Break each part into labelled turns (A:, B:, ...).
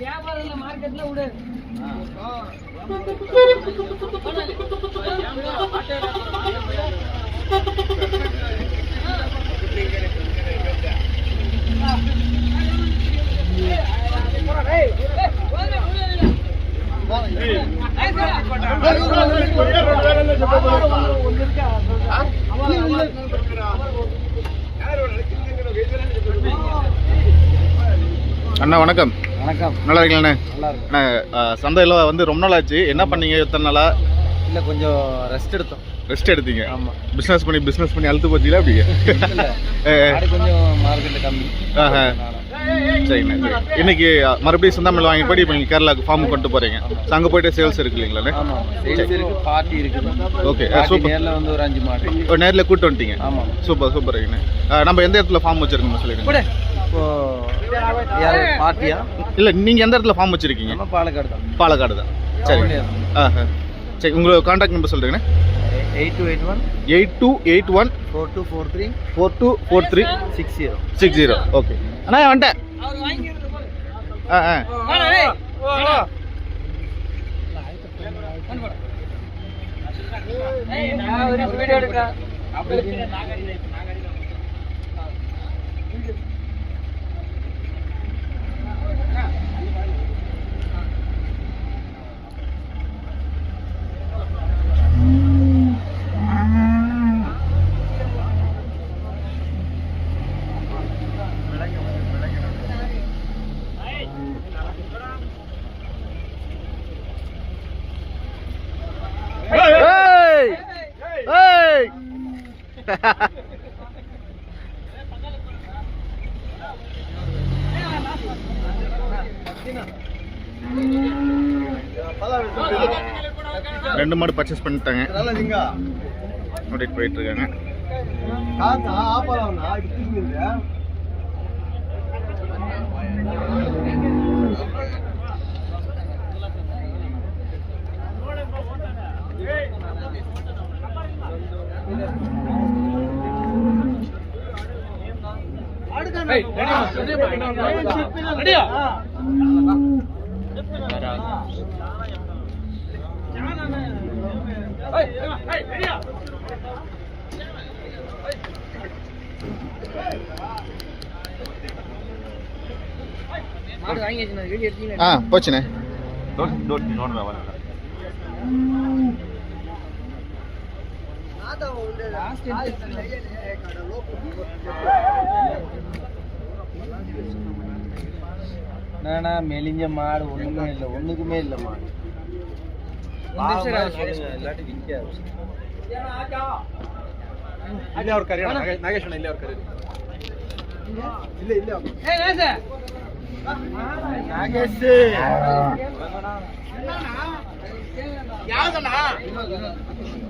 A: வியாபாரம் மார்க்கெட்ல விடு
B: அண்ணா வணக்கம்.
C: வணக்கம்.
B: நல்லா இருக்கீங்களாண்ணே?
C: நல்லா இருக்கு
B: அண்ணா ஆ, சந்தையில வந்து ரொம்ப நாள் ஆச்சு என்ன பண்ணீங்க எத்தனை நாளா?
C: இல்லை கொஞ்சம் ரெஸ்ட் எடுத்தோம்.
B: ரெஸ்ட் எடுத்தீங்க.
C: ஆமாம்
B: பிசினஸ் பண்ணி பிசினஸ் பண்ணி அழுத்து போச்சீங்களா அப்படி
C: கொஞ்சம் கம்மி.
B: ஆஹா. சரிண்ணே சரி. இன்னைக்கு மறுபடியும் சந்தாமில் வாங்கி போய் இப்போ நீங்கள் கேரளாக்கு ஃபார்ம் கொண்டு போறீங்க. So, அங்க போயிட்டு சேல்ஸ் இருக்கு
C: இருக்கு பார்ட்டி
B: ஓகே சூப்பர்
C: நேரில் வந்து ஒரு அஞ்சு மாடு.
B: நேரில் கூட்டு வந்துட்டீங்க.
C: ஆமாம்
B: சூப்பர் சூப்பர்ண்ணே நம்ம எந்த இடத்துல ஃபார்ம் வச்சிருக்கோம் சொல்லிடுங்க.
C: யார்? பார்ட்டியா
B: இல்லை நீங்கள் எந்த இடத்துல ஃபார்ம் வச்சிருக்கீங்க?
C: நம்ம பாலக்காடு தான்.
B: பாலக்காடு தான். சரி. ஆஹா சரி உங்களோட contact number சொல்கிறீங்கண்ணே
C: eight two eight one.
B: Eight two eight one.
C: Four two four three.
B: Four two four three.
C: Six zero.
B: Six zero. Okay. அண்ணா வந்துட்டேன். ஆ ஆ.
A: நான் ஒரு வீடியோ எடுக்கிறேன்.
B: ரெண்டு மாடு பர்ச்சேஸ் பண்ணிட்டாங்க. ஓட்டிட்டு போயிட்டு இருக்காங்க
A: மாடு வாங்கி வச்சிருந்தேன், வீடியோ
C: என்னண்ணா மெலிஞ்ச மாடு ஒன்றுமே இல்லை ஒன்றுக்குமே இல்லை மாடு. இல்லாட்டி விற்காது
A: ஏய், நேசு. ஏய்,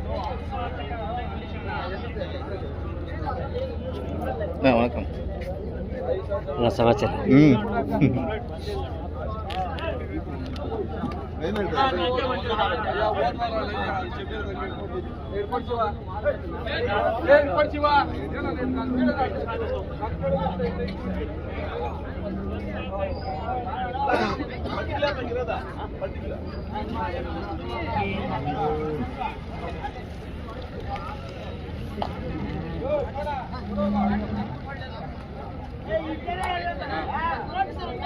A: నా సమాచారం Thank
C: you.